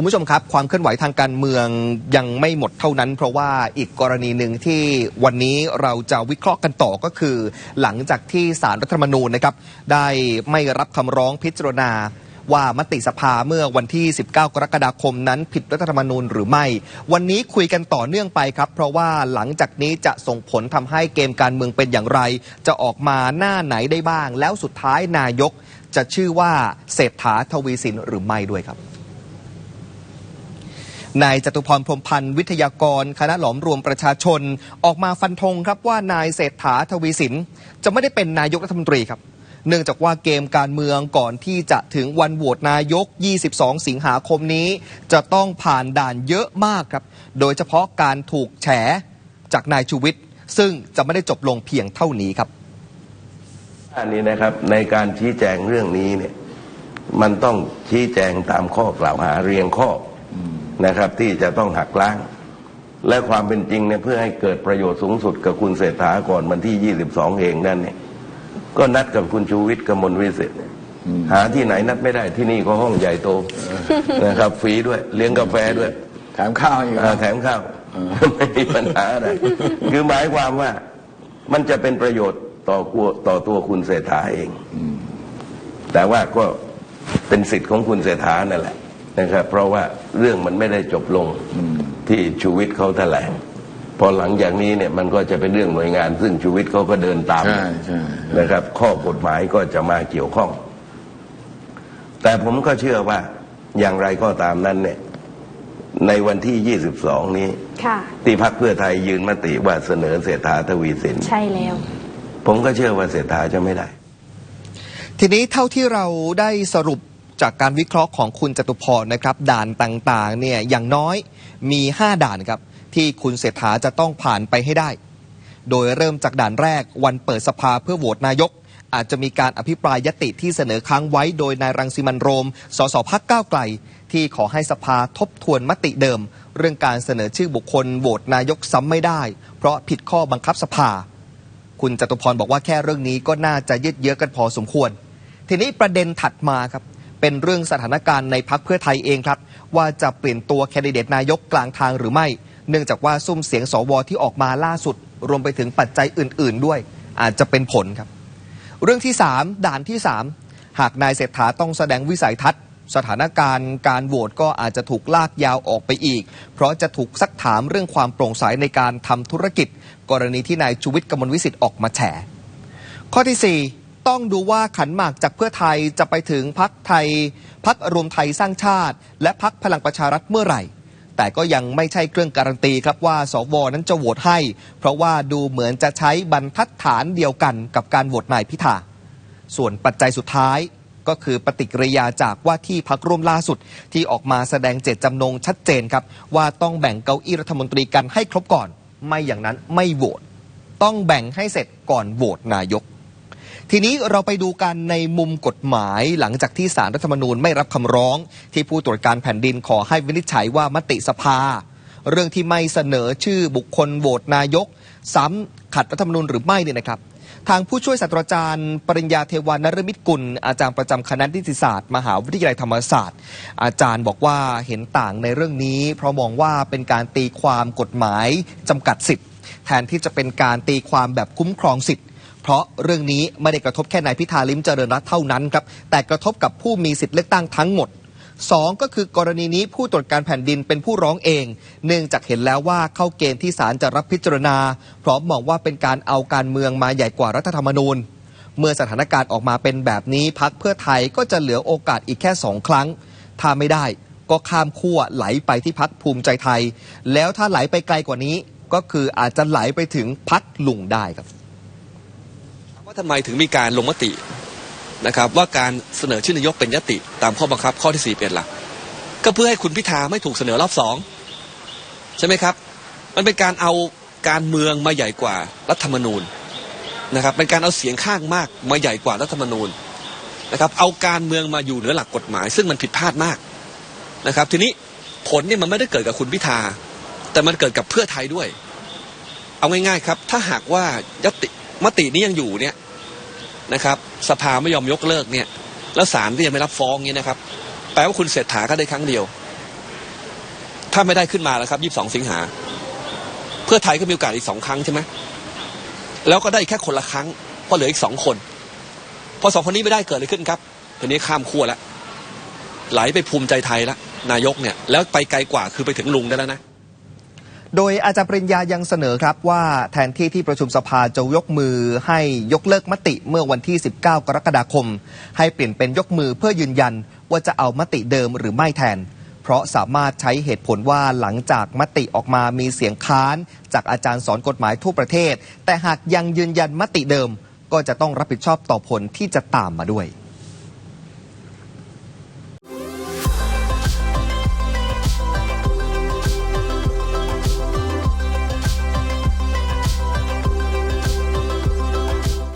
คุณผู้ชมครับ ความเคลื่อนไหวทางการเมืองยังไม่หมดเท่านั้น เพราะว่าอีกกรณีหนึ่งที่วันนี้เราจะวิเคราะห์กันต่อก็คือ หลังจากที่สารรัฐธรรมนูญนะครับ ได้ไม่รับคำร้องพิจารณาว่ามติสภาเมื่อวันที่ 19 กรกฎาคมนั้นผิดรัฐธรรมนูญหรือไม่ วันนี้คุยกันต่อเนื่องไปครับ เพราะว่าหลังจากนี้จะส่งผลทำให้เกมการเมืองเป็นอย่างไร จะออกมาหน้าไหนได้บ้าง แล้วสุดท้ายนายกจะชื่อว่าเศรษฐาทวีสินหรือไม่ด้วยครับ นายจตุพรพรมพันธ์วิทยากร คณะหลอมรวมประชาชน ออกมาฟันธงครับว่านายเศรษฐาทวีสิน จะไม่ได้เป็นนายกรัฐมนตรีครับ เนื่องจากว่าเกมการเมืองก่อนที่จะถึงวันโหวตนายก 22 สิงหาคมนี้ จะต้องผ่านด่านเยอะมากครับ โดยเฉพาะการถูกแฉจากนายชูวิทย์ซึ่งจะไม่ได้จบลงเพียงเท่านี้ครับอันนี้นะครับในการชี้แจงเรื่องนี้เนี่ยมันต้องชี้แจงตามข้อกล่าวหาเรียงข้อ นะครับ ที่จะต้องหักล้าง และความเป็นจริงเนี่ยเพื่อให้เกิดประโยชน์สูงสุดกับคุณเศรษฐาก่อนวันที่ 22 เองนั่นเนี่ยก็นัดกับคุณชูวิทย์กมลวิสิทธิ์เนี่ยหาที่ไหนนัดไม่ได้ที่นี่ก็ห้องใหญ่โตนะครับฟรีด้วย เลี้ยงกาแฟด้วย แถมข้าวอีกเหรอ่าอแถมข้าวไม่มีปัญหาอะไรคือหมายความว่ามันจะเป็นประโยชน์ต่อกัวต่อตัวคุณเศรษฐาเอง แต่ว่าก็เป็นสิทธิ์ของคุณเศรษฐานั่นแหละ นะครับ เพราะว่าเรื่องมันไม่ได้จบลงที่ชูวิทย์เขาแถลงพอหลังจากนี้เนี่ยมันก็จะเป็นเรื่องหน่วยงาน ซึ่งชูวิทย์เขาก็เดินตามใช่ใช่นะครับ ข้อกฎหมายก็จะมาเกี่ยวข้อง แต่ผมก็เชื่อว่าอย่างไรก็ตามนั้นเนี่ย ในวันที่ 22 นี้ค่ะที่พักเพื่อไทยยืนมติว่าเสนอเศรษฐาทวีสิน ใช่แล้ว ผมก็เชื่อว่าเศรษฐาจะไม่ได้ ทีนี้เท่าที่เราได้สรุป จากการวิเคราะห์ของคุณจตุพรนะครับ ด่านต่างๆเนี่ยอย่างน้อยมี 5 ด่านครับ ที่คุณเศรษฐาจะต้องผ่านไปให้ได้ โดยเริ่มจากด่านแรกวันเปิดสภาเพื่อโหวตนายก อาจจะมีการอภิปรายยติที่เสนอค้างไว้โดยนายรังสิมันโรม สสพักก้าวไกล ที่ขอให้สภาทบทวนมติเดิม เรื่องการเสนอชื่อบุคคลโหวตนายกซ้ำไม่ได้ เพราะผิดข้อบังคับสภา คุณจตุพรบอกว่าแค่เรื่องนี้ก็น่าจะยืดเยื้อกันพอสมควร ทีนี้ประเด็นถัดมาครับ เป็นเรื่องสถานการณ์ในพักเพื่อไทยเองครับ ว่าจะเปลี่ยนตัวแคนดิเดตนายกกลางทางหรือไม่ เนื่องจากว่าซุ่มเสียงสวที่ออกมาล่าสุด รวมไปถึงปัจจัยอื่น ๆ ด้วย อาจจะเป็นผลครับ เรื่องที่ 3 ด่านที่ 3 หากนายเศรษฐาต้องแสดงวิสัยทัศน์สถานการณ์การโหวตก็อาจจะถูกลากยาวออกไปอีก เพราะจะถูกซักถามเรื่องความโปร่งใสในการทำธุรกิจ กรณีที่นายชูวิทย์กมลวิสิทธิ์ออกมาแฉข้อที่ 4 ต้องดูว่าขันหมากจากเพื่อไทยจะไปถึงพักไทยพักรวมไทยสร้างชาติ และพักพลังประชารัฐเมื่อไหร่ แต่ก็ยังไม่ใช่เครื่องการันตีครับว่าสวนั้นจะโหวตให้ เพราะว่าดูเหมือนจะใช้บรรทัดฐานเดียวกันกับการโหวตนายพิธาส่วนปัจจัยสุดท้ายก็คือปฏิกิริยาจากว่าที่พักร่วมล่าสุด ที่ออกมาแสดงเจตจำนงชัดเจนครับ ว่าต้องแบ่งเก้าอี้รัฐมนตรีกันให้ครบก่อน ไม่อย่างนั้นไม่โหวตต้องแบ่งให้เสร็จก่อนโหวตนายก ทีนี้เราไปดูกันในมุมกฎหมายหลังจากที่สารรัฐธรรมนูญไม่รับคำร้อง ที่ผู้ตรวจการแผ่นดินขอให้วินิจฉัยว่ามติสภา เรื่องที่ไม่เสนอชื่อบุคคลโหวตนายก ซ้ำขัดรัฐธรรมนูญหรือไม่เนี่ยนะครับ ทางผู้ช่วยศาสตราจารย์ ปริญญาเทวานรมิตกุล อาจารย์ประจำคณะนิติศาสตร์ มหาวิทยาลัยธรรมศาสตร์ อาจารย์บอกว่าเห็นต่างในเรื่องนี้ เพราะมองว่าเป็นการตีความกฎหมายจำกัดสิทธิ์แทนที่จะเป็นการตีความแบบคุ้มครองสิทธิ เพราะเรื่องนี้ไม่ได้กระทบแค่นายพิธาลิมเจริญรัตน์เท่านั้นครับแต่กระทบกับผู้มีสิทธิ์เลือกตั้งทั้งหมดสองก็คือกรณีนี้ผู้ตรวจการแผ่นดินเป็นผู้ร้องเอง เนื่องจากเห็นแล้วว่าเข้าเกณฑ์ที่ศาลจะรับพิจารณา พร้อมมองว่าเป็นการเอาการเมืองมาใหญ่กว่ารัฐธรรมนูญ เมื่อสถานการณ์ออกมาเป็นแบบนี้พักเพื่อไทยก็จะเหลือโอกาสอีกแค่สองครั้ง ถ้าไม่ได้ก็ข้ามขั้วไหลไปที่พักภูมิใจไทย แล้วถ้าไหลไปไกลกว่านี้ก็คืออาจจะไหลไปถึงพักลุงได้ครับ ว่าทำไมถึงมีการลงมตินะครับ ว่าการเสนอชื่อนายกเป็นยติตามข้อบังคับข้อที่สี่เป็นหลักก็เพื่อให้คุณพิธาไม่ถูกเสนอรอบสองใช่ไหมครับ มันเป็นการเอาการเมืองมาใหญ่กว่ารัฐธรรมนูญนะครับเป็นการเอาเสียงข้างมากมาใหญ่กว่ารัฐธรรมนูญนะครับเอาการเมืองมาอยู่เหนือหลักกฎหมาย ซึ่งมันผิดพลาดมากนะครับ ทีนี้ผลเนี่ยมันไม่ได้เกิดกับคุณพิธา แต่มันเกิดกับเพื่อไทยด้วย เอาง่ายๆครับ ถ้าหากว่ายติมตินี้ยังอยู่เนี่ย นะครับ สภาไม่ยอมยกเลิกเนี่ย แล้วศาลก็ยังไม่รับฟ้องเนี่ยนะครับ แปลว่าคุณเศรษฐาก็ได้ครั้งเดียว ถ้าไม่ได้ขึ้นมาแล้วครับ22สิงหา เพื่อไทยก็มีโอกาสอีกสองครั้งใช่ไหมแล้วก็ได้แค่คนละครั้งเพราะเหลืออีกสองคน พอสองคนนี้ไม่ได้เกิดอะไรขึ้นครับทีนี้ข้ามขั้วแล้วไหลไปภูมิใจไทยแล้วนายกเนี่ย แล้วไปไกลกว่าคือไปถึงลุงได้แล้วนะ โดยอาจารย์ปริญญายังเสนอครับว่าแทนที่ที่ประชุมสภาจะยกมือให้ยกเลิกมติเมื่อวันที่ 19 กรกฎาคม ให้เปลี่ยนเป็นยกมือเพื่อยืนยันว่าจะเอามติเดิมหรือไม่แทน เพราะสามารถใช้เหตุผลว่าหลังจากมติออกมามีเสียงค้าน จากอาจารย์สอนกฎหมายทั่วประเทศ แต่หากยังยืนยันมติเดิม ก็จะต้องรับผิดชอบต่อผลที่จะตามมาด้วย